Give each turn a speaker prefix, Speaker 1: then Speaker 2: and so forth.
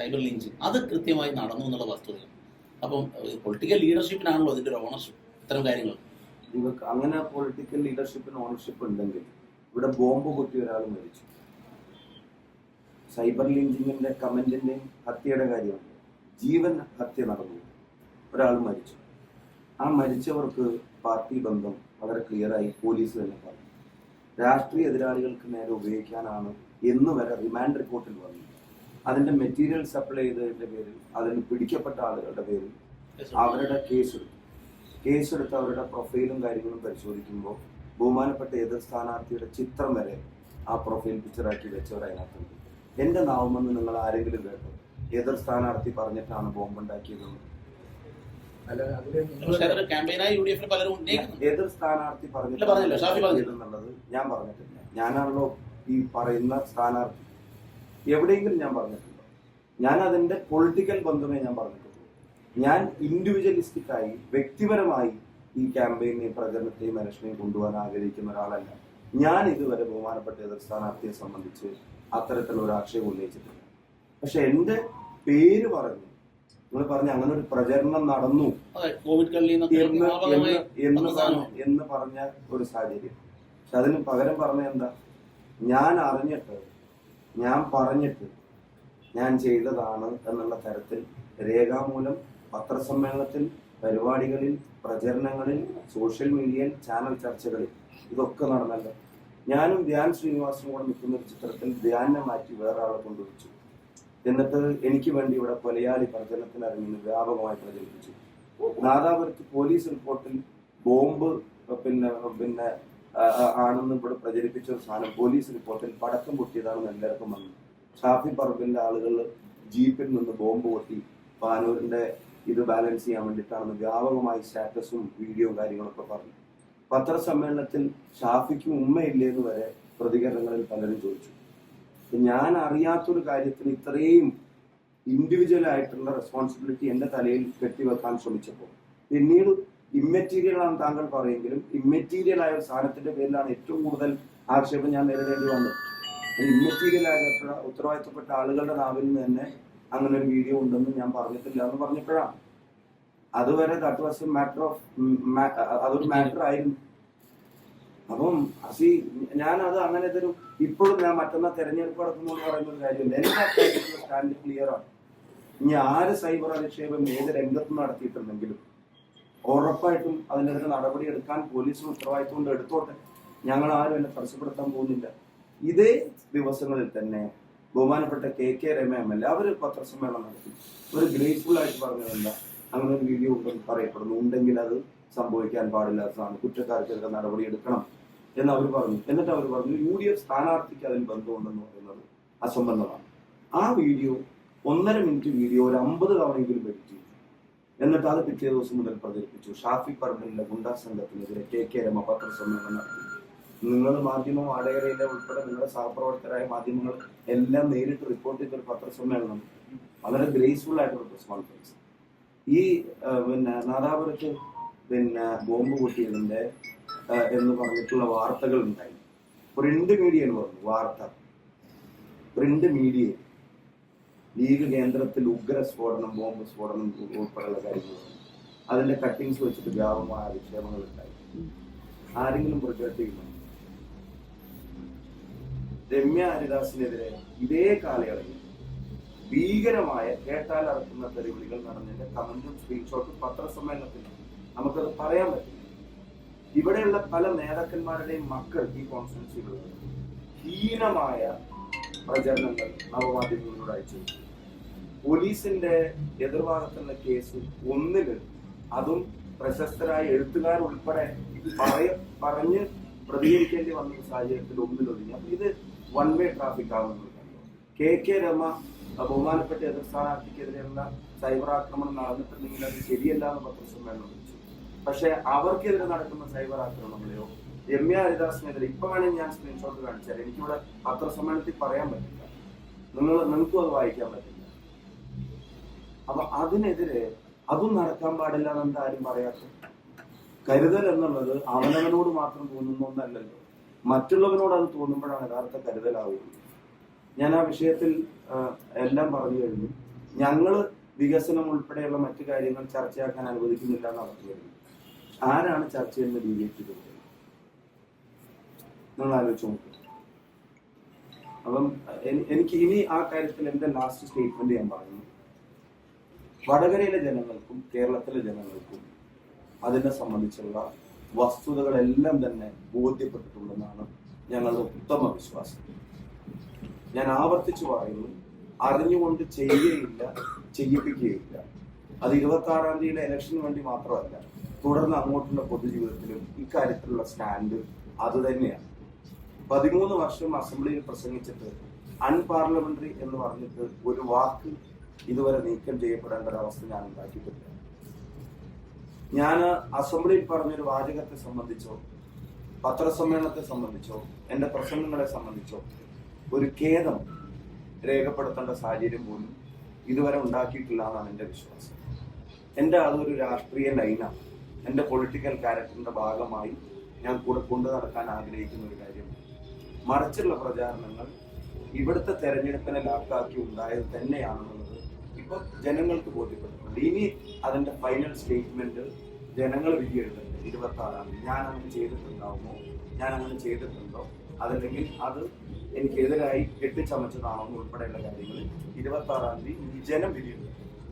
Speaker 1: Cyber Lynch അത് കൃത്യമായി നടന്നു എന്നുള്ള വസ്തുതയാണ്. അപ്പം പൊളിറ്റിക്കൽ ലീഡർഷിപ്പിനാണല്ലോ അതിന്റെ ഒരു ഓണർഷിപ്പ് ഇത്തരം കാര്യങ്ങൾ.
Speaker 2: നിങ്ങൾക്ക് അങ്ങനെ പൊളിറ്റിക്കൽ ലീഡർഷിപ്പിന് ഓണർഷിപ്പ് ഉണ്ടെങ്കിൽ ഇവിടെ ബോംബ് കുത്തി ഒരാൾ മരിച്ചു. സൈബർ ലിഞ്ചിങ്ങിന്റെ കമന്റിന്റെയും ഹത്യയുടെ കാര്യമുണ്ട് ജീവൻ ഹത്യ നടന്നു. ഒരാൾ മരിച്ചു. ആ മരിച്ചവർക്ക് പാർട്ടി ബന്ധം വളരെ ക്ലിയറായി പോലീസ് തന്നെ പറഞ്ഞു. രാഷ്ട്രീയ എതിരാളികൾക്ക് നേരെ ഉപയോഗിക്കാനാണ് എന്ന് വരെ റിമാൻഡ് റിപ്പോർട്ടിൽ വന്നു അതിന്റെ മെറ്റീരിയൽ സപ്ലൈ ചെയ്തതിന്റെ പേരിൽ അതിന് പിടിക്കപ്പെട്ട ആളുകളുടെ പേരിൽ അവരുടെ കേസ് കേസ് എടുത്ത് അവരുടെ പ്രൊഫൈലും കാര്യങ്ങളും പരിശോധിക്കുമ്പോൾ ബഹുമാനപ്പെട്ട എതിർ സ്ഥാനാർത്ഥിയുടെ ചിത്രം വരെ ആ പ്രൊഫൈൽ പിക്ചറാക്കി വെച്ചവർ അതിനകത്തുണ്ട്. എന്റെ നാവുമെന്ന് നിങ്ങൾ ആരെങ്കിലും കേട്ടോ? എതിർ സ്ഥാനാർത്ഥി പറഞ്ഞിട്ടാണ് ബോംബുണ്ടാക്കിയതെന്ന്
Speaker 1: ഉന്നയിക്കുന്നുണ്ട്.
Speaker 2: എതിർ സ്ഥാനാർത്ഥി
Speaker 1: ഇല്ല, പറഞ്ഞില്ല. ഷാഫി പറഞ്ഞു.
Speaker 2: ഞാൻ പറഞ്ഞിട്ടില്ല. ഞാനാണല്ലോ ഈ പറയുന്ന സ്ഥാനാർത്ഥി. എവിടെയെങ്കിലും ഞാൻ പറഞ്ഞിട്ടുണ്ടോ? ഞാൻ അതിന്റെ പൊളിറ്റിക്കൽ ബന്ധമേ ഞാൻ പറഞ്ഞിട്ടുള്ളൂ. ഞാൻ ഇൻഡിവിജ്വലിസ്റ്റിക് ആയി വ്യക്തിപരമായി ഈ ക്യാമ്പയിനെയും പ്രചരണത്തെയും മനുഷ്യനെയും കൊണ്ടുപോകാൻ ആഗ്രഹിക്കുന്ന ഒരാളല്ല. ഞാൻ ഇതുവരെ ബഹുമാനപ്പെട്ട എതിർ സ്ഥാനാർത്ഥിയെ സംബന്ധിച്ച് അത്തരത്തിലുള്ള ഒരു ആക്ഷേപം ഉന്നയിച്ചിട്ടില്ല. പക്ഷെ എന്റെ പേര് പറഞ്ഞു നിങ്ങൾ പറഞ്ഞ അങ്ങനെ ഒരു പ്രചരണം നടന്നു എന്ന് പറഞ്ഞ ഒരു സാഹചര്യം. പക്ഷെ അതിന് പകരം പറഞ്ഞ എന്താ? ഞാൻ അറിഞ്ഞിട്ട് ഞാൻ പറഞ്ഞിട്ട് ഞാൻ ചെയ്തതാണ് എന്നുള്ള തരത്തിൽ രേഖാമൂലം പത്രസമ്മേളനത്തിൽ പരിപാടികളിൽ പ്രചരണങ്ങളിൽ സോഷ്യൽ മീഡിയയിൽ ചാനൽ ചർച്ചകളിൽ ഇതൊക്കെ നടന്നല്ലോ. ഞാനും ധ്യാൻ ശ്രീനിവാസനും കൂടെ നിൽക്കുന്ന ഒരു ചിത്രത്തിൽ ധ്യാനെ മാറ്റി വേറെ ആളെ കൊണ്ടുവച്ചു. എന്നിട്ട് എനിക്ക് വേണ്ടി ഇവിടെ കൊലയാളി പ്രചരണത്തിന് വ്യാപകമായി പ്രചരിപ്പിച്ചു. നാദാപുരത്ത് പോലീസ് റിപ്പോർട്ടിൽ ബോംബ് പിന്നെ പിന്നെ ആണെന്ന് ഇവിടെ പ്രചരിപ്പിച്ച ഒരു സാധനം. പോലീസ് റിപ്പോർട്ടിൽ പടക്കം പൊട്ടിയതാണെന്ന് എല്ലാവർക്കും വന്നു ഷാഫി പറമ്പിന്റെ ആളുകൾ ജീപ്പിൽ നിന്ന് ബോംബ് പൊട്ടി പാനൂരിന്റെ ഇത് ബാലൻസ് ചെയ്യാൻ വേണ്ടിയിട്ടാണെന്ന് വ്യാപകമായി സ്റ്റാറ്റസും വീഡിയോ കാര്യങ്ങളൊക്കെ പറഞ്ഞു. പത്രസമ്മേളനത്തിൽ ഷാഫിക്ക് ഉമ്മയില്ലേന്ന് വരെ പ്രതികരണങ്ങളിൽ പലരും ചോദിച്ചു. ഞാൻ അറിയാത്തൊരു കാര്യത്തിന് ഇത്രയും ഇൻഡിവിജ്വൽ ആയിട്ടുള്ള റെസ്പോൺസിബിലിറ്റി എന്റെ തലയിൽ കെട്ടിവെക്കാൻ ശ്രമിച്ചപ്പോൾ പിന്നീട് ഇമ്മെറ്റീരിയൽ ആണ് താങ്കൾ പറയുമെങ്കിലും ഇമ്മെറ്റീരിയൽ ആയ ഒരു സാധനത്തിന്റെ പേരിലാണ് ഏറ്റവും കൂടുതൽ ആക്ഷേപം ഞാൻ നേരിടേണ്ടി വന്നത്. ഇമ്മെറ്റീരിയൽ ആയ ഉത്തരവാദിത്തപ്പെട്ട ആളുകളുടെ നാവിൽ നിന്ന് തന്നെ അങ്ങനെ ഒരു വീഡിയോ ഉണ്ടെന്ന് ഞാൻ പറഞ്ഞിട്ടില്ല എന്ന് പറഞ്ഞപ്പോഴാണ്. അതുവരെ that was a matter of അതൊരു മാറ്റർ ആയിരുന്നു. അപ്പം അസി ഞാൻ അത് അങ്ങനെ തരും ഇപ്പോഴും ഞാൻ മറ്റൊന്നാ തെരഞ്ഞെടുപ്പ് എന്ന് പറയുന്ന ഒരു കാര്യമില്ല. എല്ലാ സ്റ്റാൻഡ് ക്ലിയർ ആണ്. ഇനി ആര് സൈബർ അധിക്ഷേപം ഏത് രംഗത്ത് നടത്തിയിട്ടുണ്ടെങ്കിലും ഉറപ്പായിട്ടും അതിനെതിരെ നടപടി എടുക്കാൻ പോലീസിന് ഉത്തരവാദിത്വം കൊണ്ട് എടുത്തോട്ടെ. ഞങ്ങൾ ആരും എന്നെ തടസ്സപ്പെടുത്താൻ പോകുന്നില്ല. ഇതേ ദിവസങ്ങളിൽ തന്നെ ബഹുമാനപ്പെട്ട K K Rema M L A അവർ പത്രസമ്മേളനം നടത്തി. ഒരു ഗ്രേറ്റ്ഫുൾ ആയിട്ട് പറഞ്ഞതല്ല അങ്ങനെ ഒരു വീഡിയോ ഉണ്ടെന്ന് പറയപ്പെടുന്നു. ഉണ്ടെങ്കിൽ അത് സംഭവിക്കാൻ പാടില്ലാത്തതാണ് കുറ്റക്കാർക്കെതിരെ നടപടി എടുക്കണം എന്ന് അവർ പറഞ്ഞു. എന്നിട്ട് അവർ പറഞ്ഞു യു ഡി എഫ് സ്ഥാനാർത്ഥിക്ക് അതിൽ ബന്ധമുണ്ടെന്ന് പറയുന്നത് അസംബന്ധമാണ്. ആ വീഡിയോ ഒന്നര മിനിറ്റ് വീഡിയോ ഒരു അമ്പത് തവണയെങ്കിലും എഡിറ്റ് എന്നിട്ട് അത് പിറ്റേ ദിവസം മുതൽ പ്രചരിപ്പിച്ചു. ഷാഫി പറമ്പിലെ ഗുണ്ടാ സംഘത്തിനെതിരെ കെ കെ രമ പത്രസമ്മേളനം നടത്തി. നിങ്ങൾ മാധ്യമം വാടകരയിലെ ഉൾപ്പെടെ നിങ്ങളുടെ സഹപ്രവർത്തകരായ മാധ്യമങ്ങൾ എല്ലാം നേരിട്ട് റിപ്പോർട്ട് ചെയ്തൊരു പത്രസമ്മേളനം വളരെ ഗ്രേസ്ഫുൾ ആയിട്ടുള്ള പ്രസ് കോൺഫറൻസ് ഈ പിന്നെ നാദാപുരത്ത് പിന്നെ ബോംബ് പൊട്ടിയതിന്റെ എന്ന് പറഞ്ഞിട്ടുള്ള വാർത്തകൾ ഉണ്ടായി പ്രിന്റ് മീഡിയ എന്ന് പറഞ്ഞു വാർത്ത. പ്രിന്റ് മീഡിയയിൽ ലീഗ് കേന്ദ്രത്തിൽ ഉഗ്ര സ്ഫോടനം ബോംബ് സ്ഫോടനം ഉൾപ്പെടെയുള്ള കാര്യങ്ങൾ. അതിന്റെ കട്ടിങ്സ് വെച്ചിട്ട് വ്യാപകമായ വിക്ഷേപങ്ങൾ ഉണ്ടായി ആരെങ്കിലും ചെയ്യുന്നു രമ്യ ഹരിദാസിനെതിരെ ഇതേ കാലയളവിൽ ഭീകരമായ കേട്ടാൽ അറക്കുന്ന തെരുവിളികൾ നടന്നതിന്റെ കമന്റും സ്ക്രീൻഷോട്ടും പത്രസമ്മേളനത്തിൽ നമുക്കത് പറയാൻ പറ്റില്ല ഇവിടെയുള്ള പല നേതാക്കന്മാരുടെയും മക്കൾ ഈ കോൺഫറൻസുകളിൽ ഹീനമായ പ്രചരണങ്ങൾ നവമാധ്യമങ്ങളിലൂടെ അയച്ചു പോലീസിന്റെ എതിർഭാഗത്തുള്ള കേസ് ഒന്നിൽ അതും പ്രശസ്തരായ എഴുത്തുകാർ ഉൾപ്പെടെ പറയ പറഞ്ഞ് പ്രതികരിക്കേണ്ടി വന്ന സാഹചര്യത്തിൽ ഒന്നിലൊതുങ്ങി. അപ്പൊ ഇത് വൺ വേ ട്രാഫിക് ആവുന്നത് കെ കെ രമ ബഹുമാനപ്പെട്ട എതിർ സ്ഥാനാർത്ഥിക്കെതിരെയുള്ള സൈബർ ആക്രമണം നടന്നിട്ടുണ്ടെങ്കിൽ അത് ശരിയല്ല എന്ന് പത്രസമ്മേളനം വിളിച്ചു. പക്ഷെ അവർക്കെതിരെ നടക്കുന്ന സൈബർ ആക്രമണങ്ങളെയോ രമ്യ ഹരിദാസിനെതിരെ ഇപ്പൊ വേണമെങ്കിൽ ഞാൻ സ്ക്രീൻഷോട്ട് കാണിച്ചാൽ എനിക്കിവിടെ പത്രസമ്മേളനത്തിൽ പറയാൻ പറ്റില്ല. നിങ്ങൾ നിങ്ങൾക്കും അത് വായിക്കാൻ പറ്റില്ല. അപ്പൊ അതിനെതിരെ അതും നടക്കാൻ പാടില്ല എന്ന് ആരും പറയാത്ത കരുതൽ എന്നുള്ളത് അവനവനോട് മാത്രം തോന്നുന്ന ഒന്നല്ലല്ലോ. മറ്റുള്ളവനോട് അത് തോന്നുമ്പോഴാണ് യഥാർത്ഥ കരുതലാവുന്നത്. ഞാൻ ആ വിഷയത്തിൽ എല്ലാം പറഞ്ഞു കഴിഞ്ഞു. ഞങ്ങൾ വികസനം ഉൾപ്പെടെയുള്ള മറ്റു കാര്യങ്ങൾ ചർച്ചയാക്കാൻ അനുവദിക്കുന്നില്ല എന്ന് പറഞ്ഞത് ആരാണ് ചർച്ച ചെയ്യുന്ന ബി ജെ പി നിങ്ങൾ ആലോചിച്ച് അപ്പം എനിക്ക് ഇനി ആ കാര്യത്തിൽ എന്റെ ലാസ്റ്റ് സ്റ്റേറ്റ്മെന്റ് ഞാൻ പറയുന്നു. വടകരയിലെ ജനങ്ങൾക്കും കേരളത്തിലെ ജനങ്ങൾക്കും അതിനെ സംബന്ധിച്ചുള്ള വസ്തുതകളെല്ലാം തന്നെ ബോധ്യപ്പെട്ടിട്ടുണ്ടെന്നാണ് ഞങ്ങളുടെ ഉത്തമ വിശ്വാസം. ഞാൻ ആവർത്തിച്ചു പറയുന്നു അറിഞ്ഞുകൊണ്ട് ചെയ്യുകയില്ല ചെയ്യിപ്പിക്കുകയില്ല അത് ഇരുപത്തി ആറാം തീയതിയിലെ ഇലക്ഷന് വേണ്ടി മാത്രമല്ല തുടർന്ന് അങ്ങോട്ടുള്ള പൊതുജീവിതത്തിലും ഇക്കാര്യത്തിലുള്ള സ്റ്റാൻഡ് അത് തന്നെയാണ്. പതിമൂന്ന് വർഷം അസംബ്ലിയിൽ പ്രസംഗിച്ചിട്ട് അൺപാർലമെന്ററി എന്ന് പറഞ്ഞിട്ട് ഒരു വാക്ക് ഇതുവരെ നീക്കം ചെയ്യപ്പെടേണ്ട ഒരു അവസ്ഥ ഞാൻ ഉണ്ടാക്കിയിട്ടില്ല. ഞാൻ അസംബ്ലിയിൽ പറഞ്ഞൊരു വാചകത്തെ സംബന്ധിച്ചോ പത്രസമ്മേളനത്തെ സംബന്ധിച്ചോ എന്റെ പ്രസംഗങ്ങളെ സംബന്ധിച്ചോ ഒരു ഖേദം രേഖപ്പെടുത്തേണ്ട സാഹചര്യം പോലും ഇതുവരെ ഉണ്ടാക്കിയിട്ടില്ല എന്നാണ് എന്റെ വിശ്വാസം. എന്റെ അതൊരു രാഷ്ട്രീയ ലൈനാണ് എന്റെ പൊളിറ്റിക്കൽ ക്യാരക്ടറിന്റെ ഭാഗമായി ഞാൻ കൂടെ കൊണ്ടു നടക്കാൻ ആഗ്രഹിക്കുന്ന ഒരു കാര്യം മറിച്ചുള്ള പ്രചാരണങ്ങൾ ഇവിടുത്തെ തെരഞ്ഞെടുപ്പിനെ ലാക്കാക്കി ഉണ്ടായത് തന്നെയാണെന്നുള്ളത് ഇപ്പൊ ജനങ്ങൾക്ക് ബോധ്യപ്പെട്ടിട്ടുണ്ട് ഇനി അതിന്റെ ഫൈനൽ സ്റ്റേറ്റ്മെന്റ് ജനങ്ങൾ വിധിയെടുക്കുന്നത് ഇരുപത്തി ആറാം തീയതി. ഞാൻ അങ്ങനെ ചെയ്തിട്ടുണ്ടാവുമോ? ഞാൻ അങ്ങനെ ചെയ്തിട്ടുണ്ടോ? അതല്ലെങ്കിൽ അത് എനിക്കെതിരായി കെട്ടിച്ചമച്ചതാണോ ഉൾപ്പെടെയുള്ള കാര്യങ്ങൾ ഇരുപത്തി ആറാം തീയതി ജനം വിധിയെടുക്കും